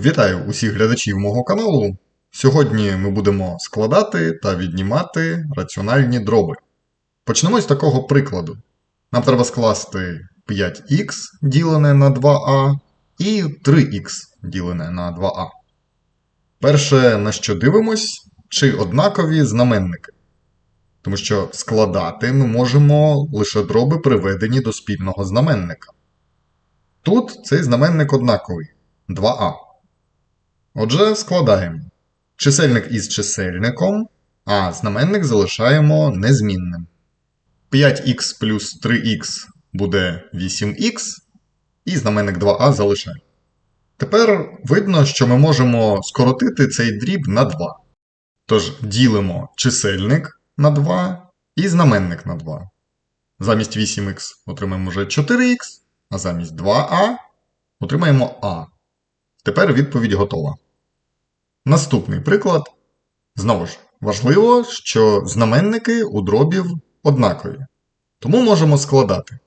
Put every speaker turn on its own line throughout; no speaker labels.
Вітаю усіх глядачів мого каналу. Сьогодні ми будемо складати та віднімати раціональні дроби. Почнемо з такого прикладу. Нам треба скласти 5х ділене на 2а і 3х ділене на 2а. Перше, на що дивимось, чи однакові знаменники. Тому що складати ми можемо лише дроби, приведені до спільного знаменника. Тут цей знаменник однаковий 2а. Отже, складаємо чисельник із чисельником, а знаменник залишаємо незмінним. 5х плюс 3х буде 8х, і знаменник 2а залишаємо. Тепер видно, що ми можемо скоротити цей дріб на 2. Тож ділимо чисельник на 2 і знаменник на 2. Замість 8х отримаємо вже 4х, а замість 2а отримаємо а. Тепер відповідь готова. Наступний приклад. Знову ж, важливо, що знаменники у дробів однакові. Тому можемо складати.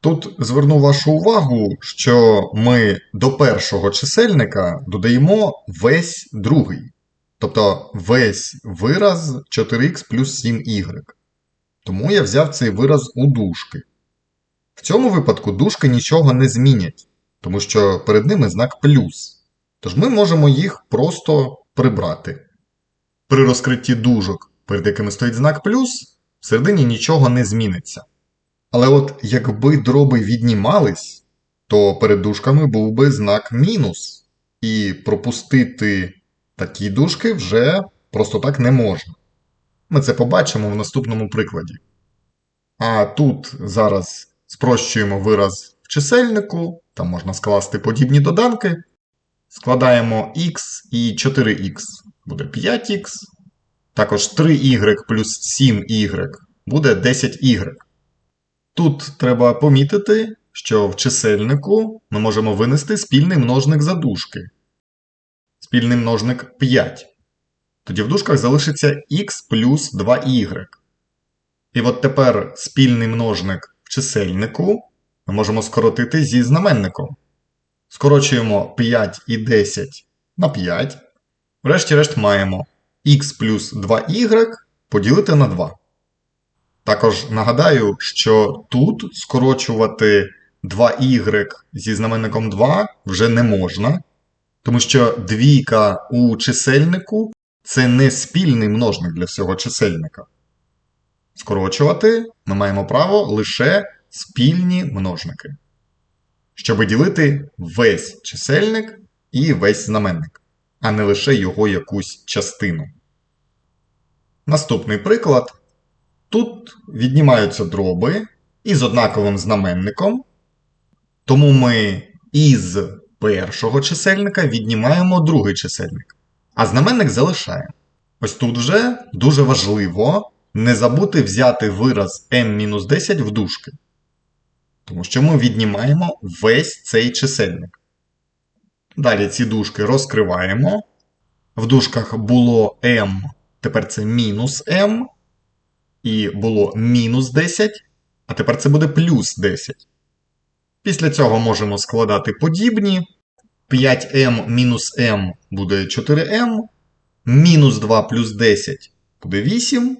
Тут зверну вашу увагу, що ми до першого чисельника додаємо весь другий. Тобто весь вираз 4х плюс 7y. Тому я взяв цей вираз у дужки. В цьому випадку дужки нічого не змінять, тому що перед ними знак плюс. Тож ми можемо їх просто прибрати. При розкритті дужок, перед якими стоїть знак плюс, всередині нічого не зміниться. Але от якби дроби віднімались, то перед дужками був би знак мінус, і пропустити такі дужки вже просто так не можна. Ми це побачимо в наступному прикладі. А тут зараз спрощуємо вираз в чисельнику, там можна скласти подібні доданки. Складаємо x і 4x буде 5х. Також 3y плюс 7y буде 10y. Тут треба помітити, що в чисельнику ми можемо винести спільний множник за дужки. Спільний множник 5. Тоді в дужках залишиться x плюс 2y. І от тепер спільний множник в чисельнику ми можемо скоротити зі знаменником. Скорочуємо 5 і 10 на 5. Врешті-решт маємо x плюс 2y поділити на 2. Також нагадаю, що тут скорочувати 2y зі знаменником 2 вже не можна, тому що двійка у чисельнику це не спільний множник для всього чисельника. Скорочувати ми маємо право лише спільні множники щоб ділити весь чисельник і весь знаменник, а не лише його якусь частину. Наступний приклад. Тут віднімаються дроби із однаковим знаменником, тому ми із першого чисельника віднімаємо другий чисельник, а знаменник залишаємо. Ось тут вже дуже важливо не забути взяти вираз m-10 в дужки. Тому що ми віднімаємо весь цей чисельник. Далі ці дужки розкриваємо. В дужках було m, тепер це мінус m. І було мінус 10, а тепер це буде плюс 10. Після цього можемо складати подібні. 5m мінус m буде 4m. Мінус 2 плюс 10 буде 8.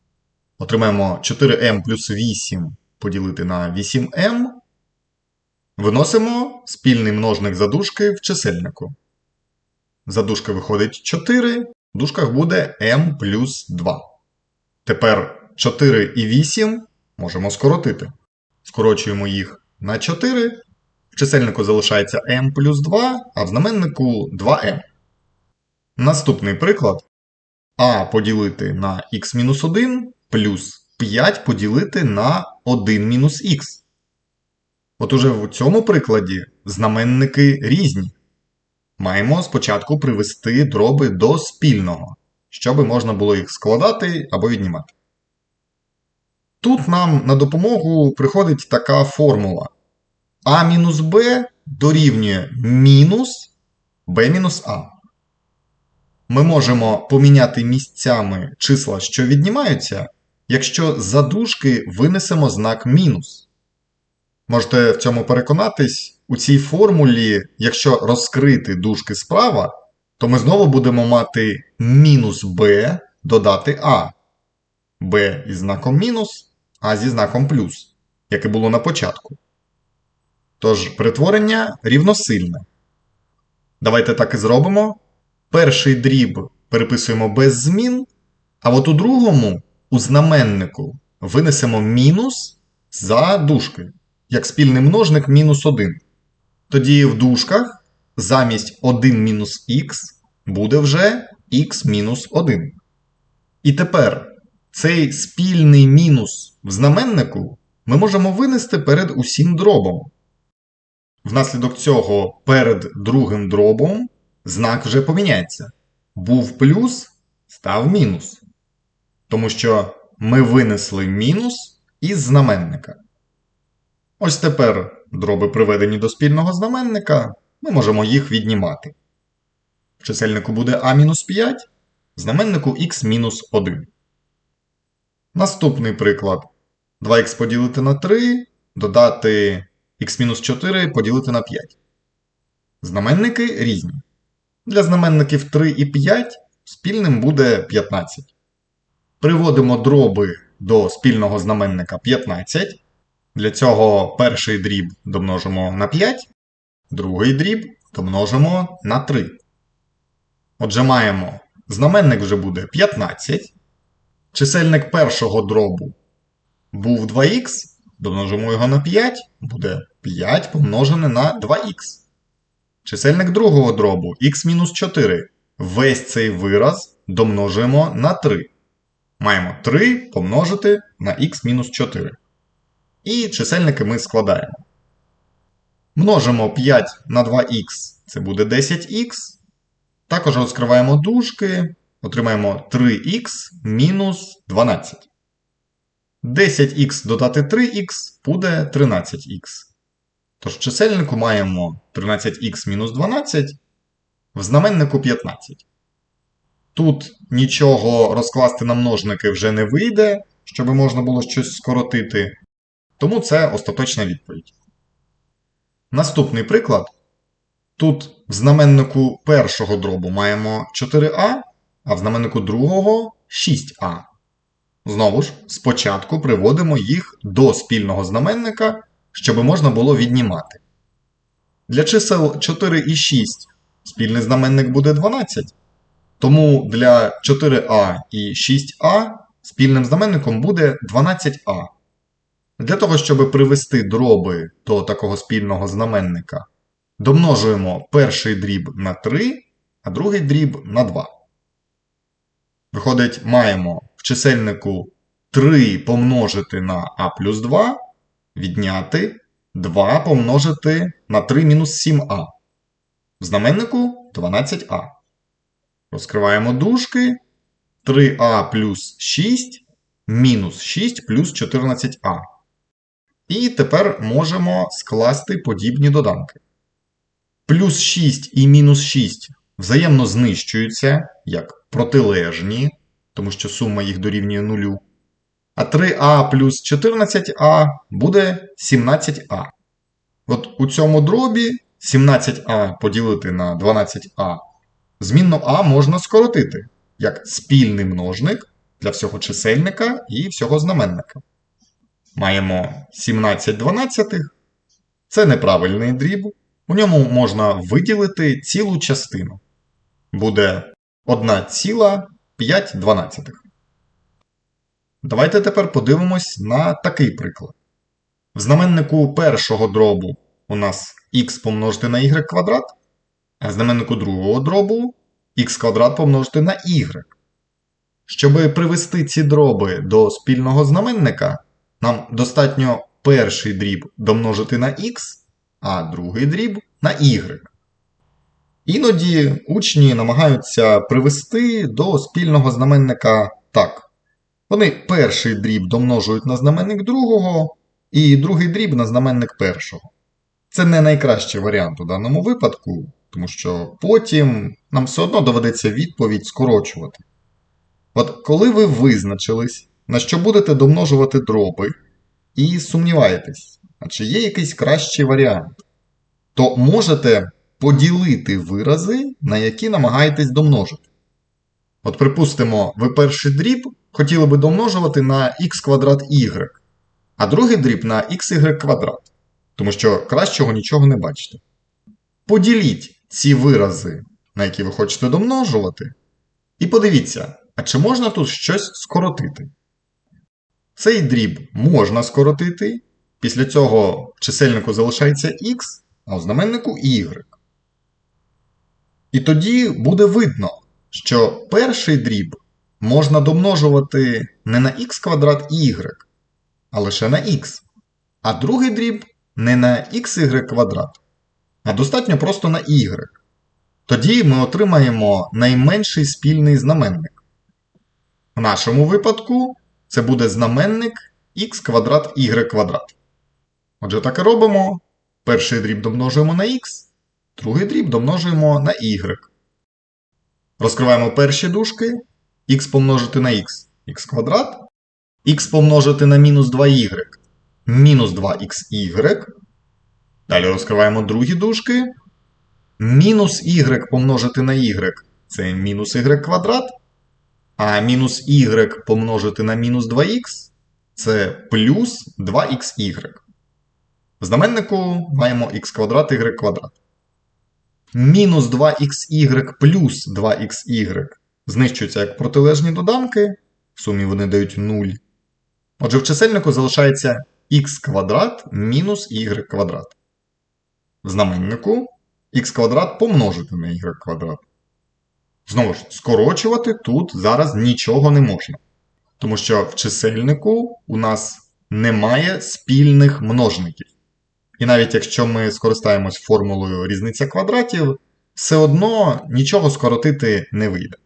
Отримаємо 4m плюс 8 поділити на 8m. Виносимо спільний множник задушки в чисельнику. Задушка виходить 4, в дужках буде m плюс 2. Тепер 4 і 8 можемо скоротити. Скорочуємо їх на 4. В чисельнику залишається m плюс 2, а в знаменнику 2m. Наступний приклад а поділити на x-1 плюс 5 поділити на 1 мінус х. От уже в цьому прикладі знаменники різні. Маємо спочатку привести дроби до спільного, щоб можна було їх складати або віднімати. Тут нам на допомогу приходить така формула. А мінус Б дорівнює мінус Б мінус А. Ми можемо поміняти місцями числа, що віднімаються, якщо за дужки винесемо знак мінус. Можете в цьому переконатись, у цій формулі, якщо розкрити дужки справа, то ми знову будемо мати мінус b додати а. b із знаком мінус, а зі знаком плюс, як і було на початку. Тож перетворення рівносильне. Давайте так і зробимо. Перший дріб переписуємо без змін, а от у другому, у знаменнику, винесемо мінус за дужки, як спільний множник мінус 1. Тоді в дужках замість 1 мінус х буде вже х мінус 1. І тепер цей спільний мінус в знаменнику ми можемо винести перед усім дробом. Внаслідок цього перед другим дробом знак вже поміняється. Був плюс, став мінус. Тому що ми винесли мінус із знаменника. Ось тепер дроби приведені до спільного знаменника, ми можемо їх віднімати. В чисельнику буде а-5, в знаменнику х-1. Наступний приклад. 2х поділити на 3, додати х-4 поділити на 5. Знаменники різні. Для знаменників 3 і 5 спільним буде 15. Приводимо дроби до спільного знаменника 15. Для цього перший дріб домножимо на 5, другий дріб домножимо на 3. Отже, маємо знаменник вже буде 15. Чисельник першого дробу був 2х, домножимо його на 5, буде 5 помножене на 2х. Чисельник другого дробу х-4. Весь цей вираз домножуємо на 3. Маємо 3 помножити на х-4. І чисельники ми складаємо. Множимо 5 на 2х, це буде 10х. Також розкриваємо дужки, отримаємо 3х мінус 12. 10х додати 3х буде 13х. Тож в чисельнику маємо 13х мінус 12, в знаменнику 15. Тут нічого розкласти на множники вже не вийде, щоб можна було щось скоротити. Тому це остаточна відповідь. Наступний приклад. Тут в знаменнику першого дробу маємо 4а, а в знаменнику другого 6а. Знову ж, спочатку приводимо їх до спільного знаменника, щоб можна було віднімати. Для чисел 4 і 6 спільний знаменник буде 12. Тому для 4а і 6а спільним знаменником буде 12а. Для того, щоб привести дроби до такого спільного знаменника, домножуємо перший дріб на 3, а другий дріб на 2. Виходить, маємо в чисельнику 3 помножити на а плюс 2, відняти 2 помножити на 3 мінус 7а. В знаменнику 12а. Розкриваємо дужки. 3а плюс 6 мінус 6 плюс 14а. І тепер можемо скласти подібні доданки. Плюс 6 і мінус 6 взаємно знищуються як протилежні, тому що сума їх дорівнює 0. А 3а плюс 14а буде 17а. От у цьому дробі 17а поділити на 12а. Змінну а можна скоротити як спільний множник для всього чисельника і всього знаменника. Маємо 17 дванадцятих. Це неправильний дріб. У ньому можна виділити цілу частину. Буде 1,5 дванадцятих. Давайте тепер подивимось на такий приклад. В знаменнику першого дробу у нас х помножити на y квадрат, а в знаменнику другого дробу х квадрат помножити на y. Щоб привести ці дроби до спільного знаменника, нам достатньо перший дріб домножити на х, а другий дріб на y. Іноді учні намагаються привести до спільного знаменника так. Вони перший дріб домножують на знаменник другого, і другий дріб на знаменник першого. Це не найкращий варіант у даному випадку, тому що потім нам все одно доведеться відповідь скорочувати. От коли ви визначились, на що будете домножувати дроби, і сумніваєтесь, а чи є якийсь кращий варіант, то можете поділити вирази, на які намагаєтесь домножити. От, припустимо, ви перший дріб хотіли би домножувати на х квадрат y, а другий дріб на xy квадрат, тому що кращого нічого не бачите. Поділіть ці вирази, на які ви хочете домножувати, і подивіться, а чи можна тут щось скоротити. Цей дріб можна скоротити, після цього в чисельнику залишається х, а у знаменнику y. І тоді буде видно, що перший дріб можна домножувати не на х квадрат y, а лише на х. А другий дріб не на xy квадрат, а достатньо просто на y. Тоді ми отримаємо найменший спільний знаменник. В нашому випадку це буде знаменник х квадрат y квадрат. Отже, так і робимо. Перший дріб домножуємо на х, другий дріб домножуємо на y. Розкриваємо перші дужки. х помножити на х х квадрат, х помножити на мінус 2y мінус 2xy. Далі розкриваємо другі дужки. Мінус y помножити на y це мінус y квадрат. А мінус y помножити на мінус 2х це плюс 2xy. В знаменнику маємо х квадрат y квадрат. Мінус 2xy плюс 2xy знищуються як протилежні доданки. В сумі вони дають 0. Отже, в чисельнику залишається х квадрат мінус y квадрат. В знаменнику х квадрат помножити на y квадрат. Знову ж, скорочувати тут зараз нічого не можна. Тому що в чисельнику у нас немає спільних множників. І навіть якщо ми скористаємось формулою різниця квадратів, все одно нічого скоротити не вийде.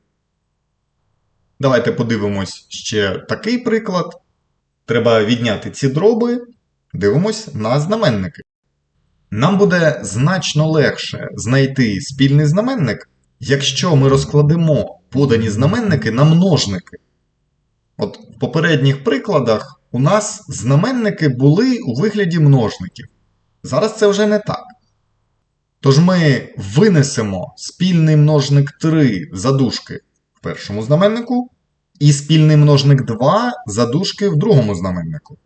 Давайте подивимось ще такий приклад. Треба відняти ці дроби, дивимось на знаменники. Нам буде значно легше знайти спільний знаменник, якщо ми розкладемо подані знаменники на множники. От в попередніх прикладах у нас знаменники були у вигляді множників. Зараз це вже не так. Тож ми винесемо спільний множник 3 задушки в першому знаменнику, і спільний множник 2 задушки в другому знаменнику.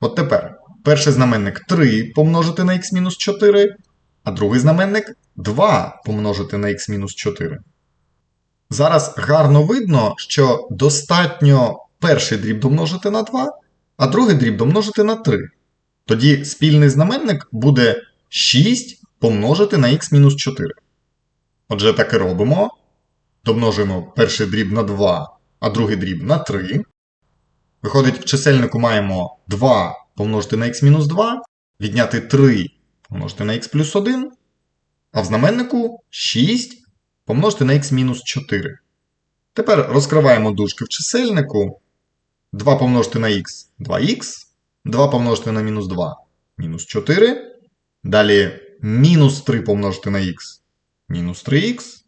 От тепер перший знаменник 3 помножити на х-4, а другий знаменник 2 помножити на х-4. Зараз гарно видно, що достатньо перший дріб домножити на 2, а другий дріб домножити на 3. Тоді спільний знаменник буде 6 помножити на х-4. Отже, так і робимо. Домножуємо перший дріб на 2, а другий дріб на 3. Виходить, в чисельнику маємо 2 помножити на х-2, відняти 3 помножити на х плюс 1, а в знаменнику 6 помножити на х-4. Тепер розкриваємо дужки в чисельнику. 2 помножити на х 2х, 2 помножити на мінус 2 мінус 4. Далі мінус 3 помножити на х мінус 3х.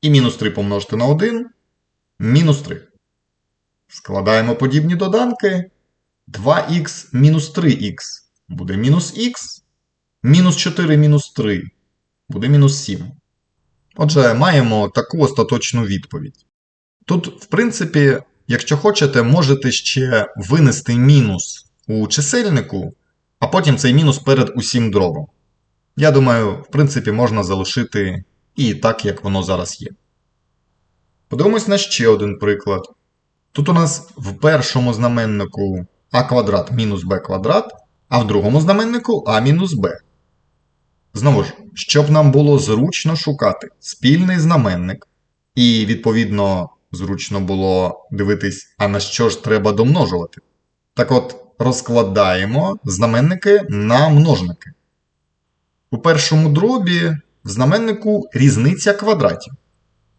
І мінус 3 помножити на 1 мінус 3. Складаємо подібні доданки. 2х мінус 3х буде мінус х. Мінус 4 мінус 3 буде мінус 7. Отже, маємо таку остаточну відповідь. Тут, в принципі, якщо хочете, можете ще винести мінус у чисельнику, а потім цей мінус перед усім дробом. Я думаю, в принципі, можна залишити і так, як воно зараз є. Подивимось на ще один приклад. Тут у нас в першому знаменнику а квадрат мінус b квадрат, а в другому знаменнику а мінус b. Знову ж, щоб нам було зручно шукати спільний знаменник, і, відповідно, зручно було дивитись, а на що ж треба домножувати. Так от, розкладаємо знаменники на множники. У першому дробі в знаменнику різниця квадратів.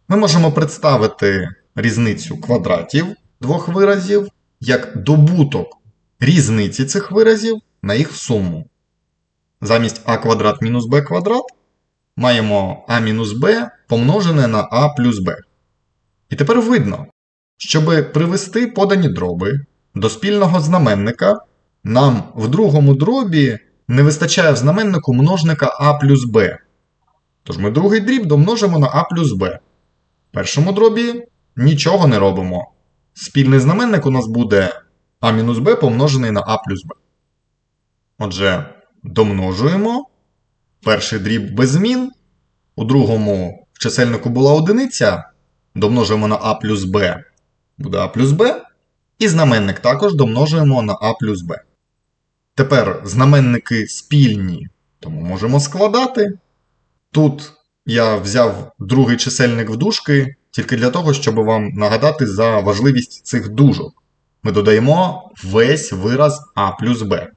Ми можемо представити різницю квадратів двох виразів як добуток різниці цих виразів на їх суму. Замість а квадрат мінус b квадрат маємо а мінус b помножене на а плюс b. І тепер видно, щоб привести подані дроби до спільного знаменника, нам в другому дробі не вистачає в знаменнику множника а плюс b. Тож ми другий дріб домножимо на а плюс b. В першому дробі нічого не робимо. Спільний знаменник у нас буде а мінус b помножений на а плюс b. Отже, домножуємо. Перший дріб без змін. У другому в чисельнику була одиниця. Домножуємо на а плюс b. Буде а плюс b. І знаменник також домножуємо на а плюс b. Тепер знаменники спільні, тому можемо складати. Тут я взяв другий чисельник в дужки тільки для того, щоб вам нагадати за важливість цих дужок. Ми додаємо весь вираз а плюс b.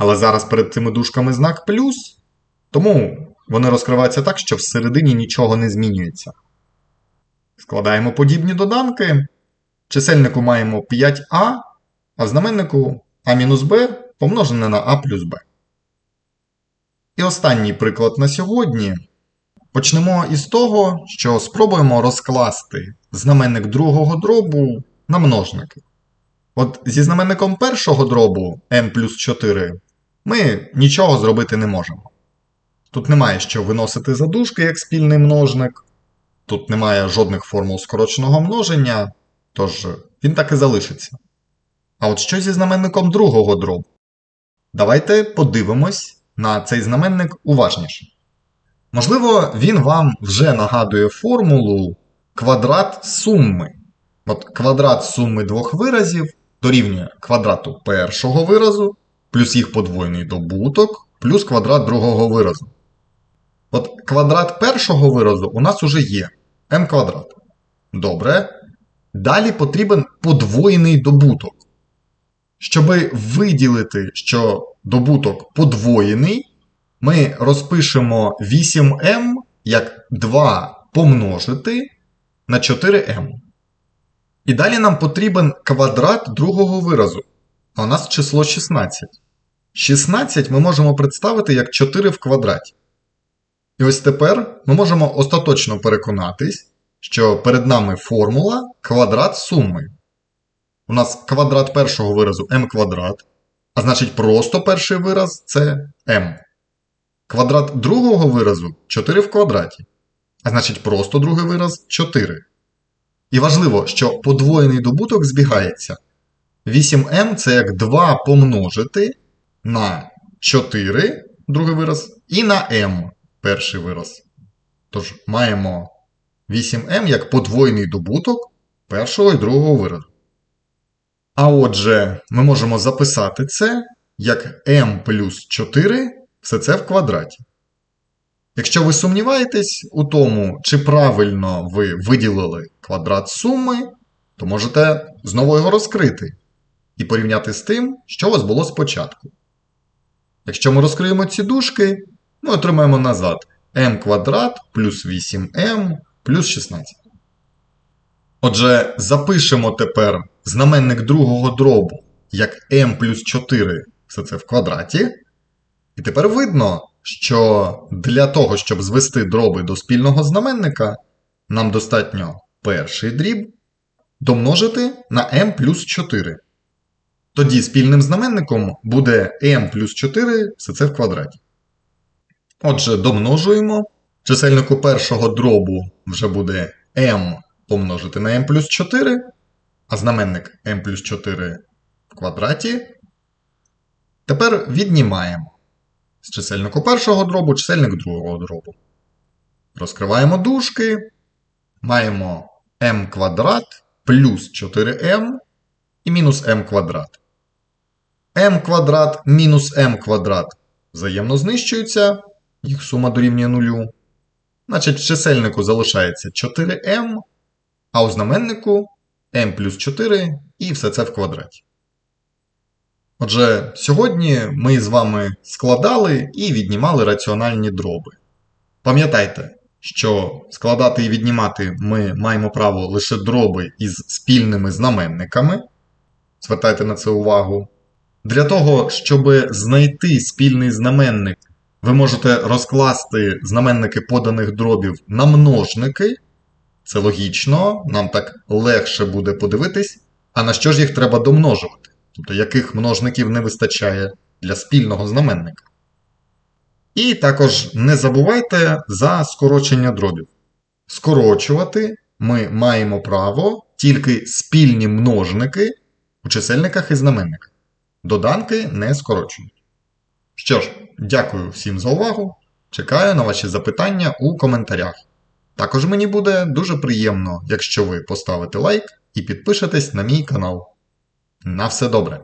Але зараз перед цими дужками знак плюс, тому вони розкриваються так, що всередині нічого не змінюється. Складаємо подібні доданки. Чисельнику маємо 5а, а знаменнику а мінус b помножене на а плюс b. І останній приклад на сьогодні. Почнемо із того, що спробуємо розкласти знаменник другого дробу на множники. От зі знаменником першого дробу n плюс 4 ми нічого зробити не можемо. Тут немає що виносити за дужки як спільний множник, тут немає жодних формул скороченого множення, тож він так і залишиться. А от що зі знаменником другого дробу? Давайте подивимось на цей знаменник уважніше. Можливо, він вам вже нагадує формулу квадрат суми. От квадрат суми двох виразів дорівнює квадрату першого виразу, плюс їх подвоєний добуток, плюс квадрат другого виразу. От квадрат першого виразу у нас уже є m квадрат. Добре. Далі потрібен подвоєний добуток. Щоби виділити, що добуток подвоєний, ми розпишемо 8m як 2 помножити на 4m. І далі нам потрібен квадрат другого виразу. А у нас число 16. 16 ми можемо представити як 4 в квадраті. І ось тепер ми можемо остаточно переконатись, що перед нами формула квадрат суми. У нас квадрат першого виразу m квадрат, а значить просто перший вираз це m. Квадрат другого виразу 4 в квадраті, а значить просто другий вираз 4. І важливо, що подвоєний добуток збігається. 8m це як 2 помножити на 4 другий вираз, і на m перший вираз. Тож маємо 8m як подвоєний добуток першого і другого виразу. А отже, ми можемо записати це як m плюс 4 все це в квадраті. Якщо ви сумніваєтесь у тому, чи правильно ви виділили квадрат суми, то можете знову його розкрити і порівняти з тим, що у вас було спочатку. Якщо ми розкриємо ці дужки, ми отримаємо назад m квадрат плюс 8m плюс 16. Отже, запишемо тепер знаменник другого дробу як m плюс 4 все це в квадраті. І тепер видно, що для того, щоб звести дроби до спільного знаменника, нам достатньо перший дріб домножити на m плюс 4. Тоді спільним знаменником буде m плюс 4 все це в квадраті. Отже, домножуємо. Чисельнику першого дробу вже буде m помножити на m плюс 4, а знаменник m плюс 4 в квадраті. Тепер віднімаємо з чисельнику першого дробу чисельник другого дробу. Розкриваємо дужки. Маємо m квадрат плюс 4m і мінус m квадрат. M квадрат мінус m квадрат взаємно знищуються, їх сума дорівнює нулю. Значить, в чисельнику залишається 4m, а у знаменнику m плюс 4 і все це в квадраті. Отже, сьогодні ми з вами складали і віднімали раціональні дроби. Пам'ятайте, що складати і віднімати ми маємо право лише дроби із спільними знаменниками. Звертайте на це увагу. Для того, щоб знайти спільний знаменник, ви можете розкласти знаменники поданих дробів на множники. Це логічно, нам так легше буде подивитись, а на що ж їх треба домножувати тобто яких множників не вистачає. для спільного знаменника. І також не забувайте за скорочення дробів. Скорочувати ми маємо право тільки спільні множники у чисельниках і знаменниках. Доданки не скорочують. Що ж, дякую всім за увагу. Чекаю на ваші запитання у коментарях. Також мені буде дуже приємно, якщо ви поставите лайк і підпишетесь на мій канал. На все добре!